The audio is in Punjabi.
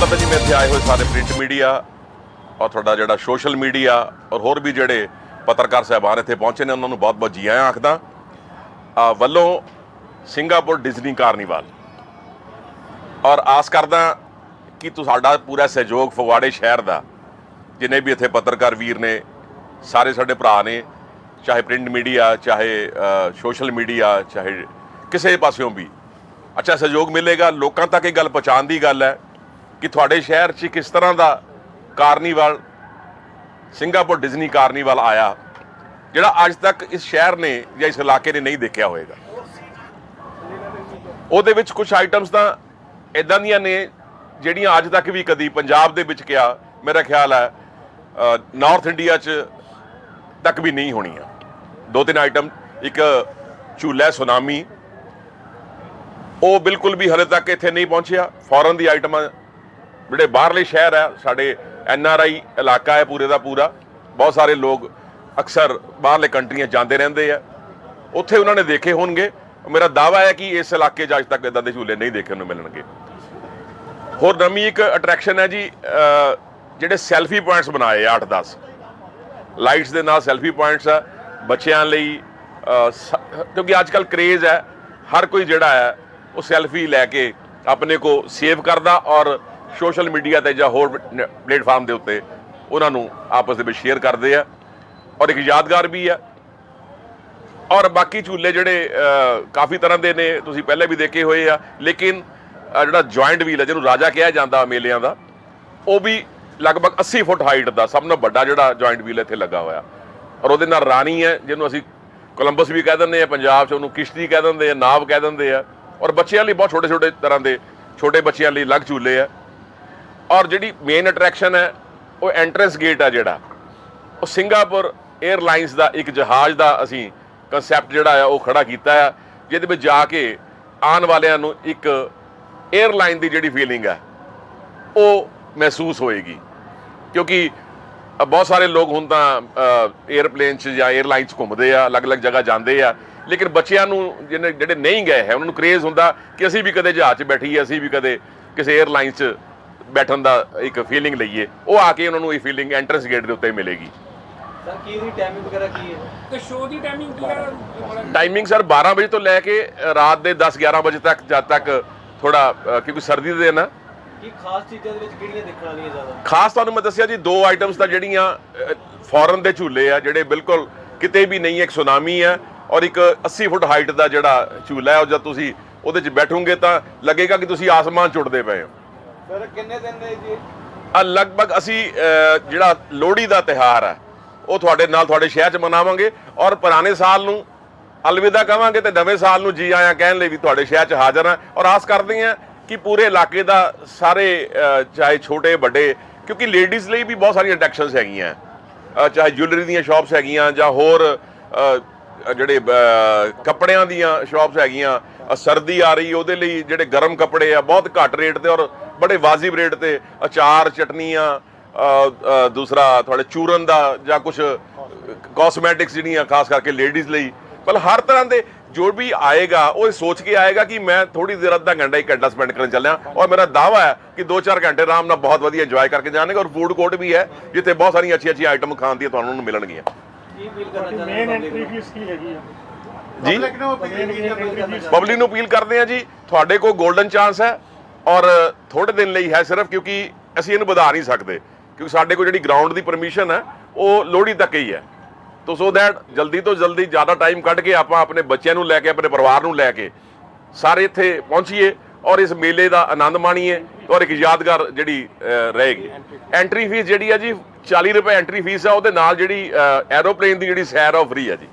ਪਤਾ ਜੀ ਮੈਂ ਇੱਥੇ ਆਏ ਹੋਏ ਸਾਰੇ ਪ੍ਰਿੰਟ ਮੀਡੀਆ ਔਰ ਤੁਹਾਡਾ ਜਿਹੜਾ ਸੋਸ਼ਲ ਮੀਡੀਆ ਔਰ ਹੋਰ ਵੀ ਜਿਹੜੇ ਪੱਤਰਕਾਰ ਸਹਿਬਾਨ ਇੱਥੇ ਪਹੁੰਚੇ ਨੇ ਉਹਨਾਂ ਨੂੰ ਬਹੁਤ-ਬਹੁਤ ਜੀ ਆਇਆਂ ਆਖਦਾ। ਅ, ਵੱਲੋਂ ਸਿੰਗਾਪੁਰ ਡਿਜ਼ਨੀ ਕਾਰਨੀਵਲ। ਔਰ ਆਸ ਕਰਦਾ ਕਿ ਤੁਹਾਡਾ ਪੂਰਾ ਸਹਿਯੋਗ ਫਗਵਾੜੇ ਸ਼ਹਿਰ ਦਾ ਜਿਨੇ ਵੀ ਇੱਥੇ ਪੱਤਰਕਾਰ ਵੀਰ ਨੇ ਸਾਰੇ ਸਾਡੇ ਭਰਾ ਨੇ ਚਾਹੇ ਪ੍ਰਿੰਟ ਮੀਡੀਆ ਚਾਹੇ ਸੋਸ਼ਲ ਮੀਡੀਆ ਚਾਹੇ ਕਿਸੇ ਪਾਸਿਓਂ ਵੀ। ਅੱਛਾ ਸਹਿਯੋਗ ਮਿਲੇਗਾ ਲੋਕਾਂ ਤੱਕ ਇਹ ਗੱਲ ਪਹੁੰਚਾਉਣ ਦੀ ਗੱਲ ਹੈ। ਕਿ ਤੁਹਾਡੇ ਸ਼ਹਿਰ 'ਚ ਕਿਸ ਤਰ੍ਹਾਂ ਦਾ ਕਾਰਨੀਵਲ, ਸਿੰਗਾਪੁਰ ਡਿਜ਼ਨੀ ਕਾਰਨੀਵਲ ਆਇਆ, ਜਿਹੜਾ ਅੱਜ ਤੱਕ ਇਸ ਸ਼ਹਿਰ ਨੇ ਜਾਂ ਇਸ ਇਲਾਕੇ ਨੇ ਨਹੀਂ ਦੇਖਿਆ ਹੋਵੇਗਾ। ਉਹਦੇ ਵਿੱਚ ਕੁਝ ਆਈਟਮਸ ਤਾਂ ਇਦਾਂ ਦੀਆਂ ਨੇ, ਜਿਹੜੀਆਂ ਅੱਜ ਤੱਕ ਵੀ ਕਦੀ ਪੰਜਾਬ ਦੇ ਵਿੱਚ ਕਿਹਾ, ਮੇਰਾ ਖਿਆਲ ਹੈ ਨਾਰਥ ਇੰਡੀਆ 'ਚ ਤੱਕ ਵੀ ਨਹੀਂ ਹੋਣੀਆਂ। ਦੋ ਤਿੰਨ ਆਈਟਮ ਇੱਕ ਝੂਲਾ ਸੁਨਾਮੀ, ਉਹ ਬਿਲਕੁਲ ਵੀ ਹਲੇ ਤੱਕ ਇੱਥੇ ਨਹੀਂ ਪਹੁੰਚਿਆ। ਫੋਰਨ ਦੀ ਆਈਟਮਾਂ ਜਿਹੜੇ ਬਾਹਰਲੇ ਸ਼ਹਿਰ ਹੈ ਸਾਡੇ ਐਨ ਆਰ ਆਈ ਇਲਾਕਾ ਹੈ ਪੂਰੇ ਦਾ ਪੂਰਾ, ਬਹੁਤ ਸਾਰੇ ਲੋਕ ਅਕਸਰ ਬਾਹਰਲੇ ਕੰਟਰੀਆਂ ਜਾਂਦੇ ਰਹਿੰਦੇ ਆ। ਉੱਥੇ ਉਹਨਾਂ ਨੇ ਦੇਖੇ ਹੋਣਗੇ। ਮੇਰਾ ਦਾਵਾ ਹੈ ਕਿ ਇਸ ਇਲਾਕੇ 'ਚ ਅੱਜ ਤੱਕ ਇਦਾਂ ਦੇ ਝੂਲੇ ਨਹੀਂ ਦੇਖਣ ਨੂੰ ਮਿਲਣਗੇ। ਹੋਰ ਨਵੀਂ ਇੱਕ ਅਟਰੈਕਸ਼ਨ ਹੈ ਜੀ ਜਿਹੜੇ ਸੈਲਫੀ ਪੁਆਇੰਟਸ ਬਣਾਏ ਆ 8-10 ਲਾਈਟਸ ਦੇ ਨਾਲ ਸੈਲਫੀ ਪੁਆਇੰਟਸ ਆ, ਬੱਚਿਆਂ ਲਈ ਕਿਉਂਕਿ ਅੱਜ ਕੱਲ ਕ੍ਰੇਜ਼ ਹੈ, ਹਰ ਕੋਈ ਜਿਹੜਾ ਹੈ, ਉਹ ਸੈਲਫੀ ਲੈ ਕੇ ਆਪਣੇ ਕੋ ਸੇਵ ਕਰਦਾ ਔਰ ਸੋਸ਼ਲ ਮੀਡੀਆ ਤੇ ਜਾਂ ਹੋਰ ਪਲੇਟਫਾਰਮ ਦੇ ਉੱਤੇ ਉਹਨਾਂ ਨੂੰ ਆਪਸ ਦੇ ਵਿੱਚ ਸ਼ੇਅਰ ਕਰਦੇ ਆ। ਔਰ ਇੱਕ ਯਾਦਗਾਰ ਵੀ ਆ। ਔਰ ਬਾਕੀ ਝੂਲੇ ਜਿਹੜੇ ਕਾਫੀ ਤਰ੍ਹਾਂ ਦੇ ਨੇ, ਤੁਸੀਂ ਪਹਿਲੇ ਵੀ ਦੇਖੇ ਹੋਏ ਆ। ਲੇਕਿਨ ਜਿਹੜਾ ਜੁਆਇੰਟ ਵੀਲ ਹੈ ਜਿਹਨੂੰ ਰਾਜਾ ਕਿਹਾ ਜਾਂਦਾ ਮੇਲਿਆਂ ਦਾ, ਉਹ ਵੀ ਲਗਭਗ 80 ਫੁੱਟ ਹਾਈਟ ਦਾ, ਸਭ ਤੋਂ ਵੱਡਾ ਜਿਹੜਾ ਜੁਆਇੰਟ ਵੀਲ ਇੱਥੇ ਲੱਗਾ ਹੋਇਆ। ਔਰ ਉਹਦੇ ਨਾਲ ਰਾਣੀ ਹੈ, ਜਿਹਨੂੰ ਅਸੀਂ ਕੋਲੰਬਸ ਵੀ ਕਹਿ ਦਿੰਦੇ ਆ, ਪੰਜਾਬ 'ਚ ਉਹਨੂੰ ਕਿਸ਼ਤੀ ਕਹਿ ਦਿੰਦੇ ਆ, ਨਾਵ ਕਹਿ ਦਿੰਦੇ ਆ। ਔਰ ਬੱਚਿਆਂ ਲਈ ਬਹੁਤ ਛੋਟੇ ਛੋਟੇ ਤਰ੍ਹਾਂ ਦੇ, ਛੋਟੇ ਬੱਚਿਆਂ ਲਈ ਅਲੱਗ ਝੂਲੇ ਆ। ਔਰ ਜਿਹੜੀ ਮੇਨ ਅਟਰੈਕਸ਼ਨ ਹੈ, ਉਹ ਐਂਟਰੈਂਸ ਗੇਟ ਆ ਜਿਹੜਾ। ਉਹ ਸਿੰਗਾਪੁਰ 에ਅਰਲਾਈਨਸ ਦਾ ਇੱਕ ਜਹਾਜ਼ ਦਾ ਅਸੀਂ ਕਨਸੈਪਟ ਜਿਹੜਾ ਆ, ਉਹ ਖੜਾ ਕੀਤਾ ਆ, ਜਿਹਦੇ ਵਿੱਚ ਜਾ ਕੇ ਆਉਣ ਵਾਲਿਆਂ ਨੂੰ ਇੱਕ 에ਅਰਲਾਈਨ ਦੀ ਜਿਹੜੀ ਫੀਲਿੰਗ ਆ, ਉਹ ਮਹਿਸੂਸ ਹੋਏਗੀ। ਕਿਉਂਕਿ ਬਹੁਤ ਸਾਰੇ ਲੋਕ ਹੁਣ ਤਾਂ 에ਅਰਪਲੇਨ 'ਚ ਜਾਂ 에ਅਰਲਾਈਨ 'ਚ ਘੁੰਮਦੇ ਆ, ਅਲੱਗ-ਅਲੱਗ ਜਗ੍ਹਾ ਜਾਂਦੇ ਆ। ਲੇਕਿਨ ਬੱਚਿਆਂ ਨੂੰ ਜਿਹਨੇ, ਜਿਹੜੇ ਨਹੀਂ ਗਏ ਹੈ, ਉਹਨਾਂ ਨੂੰ ਕ੍ਰੇਜ਼ ਹੁੰਦਾ ਕਿ ਅਸੀਂ ਵੀ ਕਦੇ ਜਹਾਜ਼ 'ਚ ਬੈਠੀਏ, ਅਸੀਂ ਵੀ ਕਦੇ ਕਿਸੇ 에ਅਰਲਾਈਨ 'ਚ ਬੈਠਣ ਦਾ ਇੱਕ ਫੀਲਿੰਗ ਲਈਏ ਉਹ ਆ ਕੇ ਉਹਨਾਂ ਨੂੰ ਇਹ ਫੀਲਿੰਗ ਐਂਟਰੈਂਸ ਗੇਟ ਦੇ ਉੱਤੇ ਮਿਲੇਗੀ। ਸਰ ਕੀ ਦੀ ਟਾਈਮਿੰਗ ਵਗੈਰਾ ਕੀ ਹੈ? ਤੇ ਸ਼ੋਅ ਦੀ ਟਾਈਮਿੰਗ ਕੀ ਹੈ? ਟਾਈਮਿੰਗ ਸਰ 12 ਵਜੇ ਤੋਂ ਲੈ ਕੇ ਰਾਤ ਦੇ 10 11 ਵਜੇ ਤੱਕ ਜਦ ਤੱਕ ਥੋੜਾ ਕਿਉਂਕਿ ਸਰਦੀ ਦੇ ਦਿਨ ਆ। ਕੀ ਖਾਸ ਚੀਜ਼ਾਂ ਦੇ ਵਿੱਚ ਕਿਹੜੀਆਂ ਦੇਖਣ ਵਾਲੀਆਂ ਜ਼ਿਆਦਾ? ਖਾਸ ਤੁਹਾਨੂੰ ਮੈਂ ਦੱਸਿਆ ਜੀ ਦੋ ਆਈਟਮਸ ਤਾਂ ਜਿਹੜੀਆਂ ਫੋਰਨ ਦੇ ਝੂਲੇ ਆ ਜਿਹੜੇ ਬਿਲਕੁਲ ਕਿਤੇ ਵੀ ਨਹੀਂ ਇੱਕ ਸੁਨਾਮੀ ਹੈ ਔਰ ਇੱਕ 80 ਫੁੱਟ ਹਾਈਟ ਦਾ ਜਿਹੜਾ ਝੂਲਾ ਹੈ ਉਹ ਜਦ ਤੁਸੀਂ ਉਹਦੇ 'ਚ ਬੈਠੋਗੇ ਤਾਂ ਲੱਗੇਗਾ ਕਿ ਤੁਸੀਂ ਆਸਮਾਨ 'ਚ ਉੱਡਦੇ ਪਏ ਹੋ। ਫਿਰ ਕਿੰਨੇ ਦਿਨ ਦੇ ਜੀ? ਆ ਲਗਭਗ ਅਸੀਂ ਜਿਹੜਾ ਲੋਹੜੀ ਦਾ ਤਿਹਾਰ ਹੈ ਉਹ ਤੁਹਾਡੇ ਨਾਲ ਤੁਹਾਡੇ ਸ਼ਹਿਰ 'ਚ ਮਨਾਵਾਂਗੇ ਔਰ ਪੁਰਾਣੇ ਸਾਲ ਨੂੰ ਅਲਵਿਦਾ ਕਵਾਂਗੇ ਤੇ ਨਵੇਂ ਸਾਲ ਨੂੰ ਜੀ ਆਇਆਂ ਕਹਿਣ ਲਈ ਵੀ ਤੁਹਾਡੇ ਸ਼ਹਿਰ 'ਚ ਹਾਜ਼ਰ ਹਾਂ ਔਰ ਆਸ ਕਰਦੇ ਹਾਂ ਕਿ ਪੂਰੇ ਇਲਾਕੇ ਦਾ ਸਾਰੇ ਚਾਹੇ ਛੋਟੇ, ਵੱਡੇ, ਕਿਉਂਕਿ ਲੇਡੀਜ਼ ਲਈ ਵੀ ਬਹੁਤ ਸਾਰੀਆਂ ਅਟਰੈਕਸ਼ਨਸ ਹੈਗੀਆਂ। ਚਾਹੇ ਜੁਐਲਰੀ ਦੀਆਂ ਸ਼ਾਪਸ ਹੈਗੀਆਂ ਜਾਂ ਹੋਰ ਜਿਹੜੇ ਕੱਪੜਿਆਂ ਦੀਆਂ ਸ਼ਾਪਸ ਹੈਗੀਆਂ ਸਰਦੀ ਆ ਰਹੀ, ਉਹਦੇ ਲਈ ਜਿਹੜੇ ਗਰਮ ਕੱਪੜੇ ਆ, ਬਹੁਤ ਘੱਟ ਰੇਟ ਤੇ ਔਰ ਬੜੇ ਵਾਜਿਬ ਰੇਟ ਤੇ ਅਚਾਰ, ਚਟਨੀਆਂ ਦੂਸਰਾ ਤੁਹਾਡੇ ਚੂਰਨ ਦਾ ਜਾਂ ਕੁਝ ਕਾਸਮੈਟਿਕਸ ਜਿਹੜੀਆਂ, ਖਾਸ ਕਰਕੇ ਲੇਡੀਜ਼ ਲਈ। ਮਤਲਬ ਹਰ ਤਰ੍ਹਾਂ ਦੇ ਜੋ ਵੀ ਆਏਗਾ, ਉਹ ਇਹ ਸੋਚ ਕੇ ਆਏਗਾ ਕਿ ਮੈਂ ਥੋੜੀ ਦੇਰ ਅੱਧਾ ਘੰਟਾ, ਇੱਕ ਘੰਟਾ ਸਪੈਂਡ ਕਰਨ ਚੱਲਿਆ। ਔਰ ਮੇਰਾ ਦਾਵਾ ਹੈ ਕਿ 2-4 ਘੰਟੇ ਆਰਾਮ ਨਾਲ ਬਹੁਤ ਵਧੀਆ ਇੰਜੋਏ ਕਰਕੇ ਜਾਣਗੇ। ਔਰ ਫੂਡ ਕੋਰਟ ਵੀ ਹੈ, ਜਿੱਥੇ ਬਹੁਤ ਸਾਰੀਆਂ ਅੱਛੀਆਂ ਅੱਛੀਆਂ ਆਈਟਮ ਖਾਣ ਦੀਆਂ ਤੁਹਾਨੂੰ ਮਿਲਣਗੀਆਂ। ਕੀ ਫੀਲ ਕਰਨਾ ਚਾਹੁੰਦੇ ਮੇਨ ਹੋ ਐਂਟਰੀ ਫੀਸ ਕੀ ਹੈਗੀ ਆ? ਜੀ? ਜੀ ਪਬਲਿਕ ਨੂੰ ਅਪੀਲ ਕਰਦੇ ਆ ਜੀ। ਤੁਹਾਡੇ ਕੋਲ 골ਡਨ ਚਾਂਸ ਹੈ ਔਰ ਥੋੜੇ ਦਿਨ ਲਈ ਹੈ ਸਿਰਫ ਕਿਉਂਕਿ ਅਸੀਂ ਇਹਨੂੰ ਵਧਾ ਨਹੀਂ ਸਕਦੇ। ਕਿਉਂਕਿ ਸਾਡੇ ਕੋਲ ਜਿਹੜੀ ਗਰਾਊਂਡ ਦੀ ਪਰਮਿਸ਼ਨ ਹੈ ਉਹ ਲੋਹੜੀ ਤੱਕ ਹੀ ਹੈ। ਤੋ ਸੋ ਦੈਟ ਜਲਦੀ ਤੋਂ ਜਲਦੀ ਜ਼ਿਆਦਾ ਟਾਈਮ ਕੱਢ ਕੇ ਆਪਾਂ ਆਪਣੇ ਬੱਚਿਆਂ ਨੂੰ ਲੈ ਕੇ ਆਪਣੇ ਪਰਿਵਾਰ ਨੂੰ ਲੈ ਕੇ ਸਾਰੇ ਇੱਥੇ ਪਹੁੰਚੀਏ। ਔਰ ਇਸ ਮੇਲੇ ਦਾ ਆਨੰਦ ਮਾਣੀਏ ਔਰ ਇੱਕ ਯਾਦਗਾਰ ਜਿਹੜੀ ਰਹੇਗੀ। ਐਂਟਰੀ ਫੀਸ ਜਿਹੜੀ ਹੈ ਜੀ 40 ਰੁਪਏ ਐਂਟਰੀ ਫੀਸ ਆ, ਉਹਦੇ ਨਾਲ ਜਿਹੜੀ ਐਰੋਪਲੇਨ ਦੀ ਜਿਹੜੀ ਸੈਰ ਆ, ਉਹ ਫ੍ਰੀ ਹੈ ਜੀ।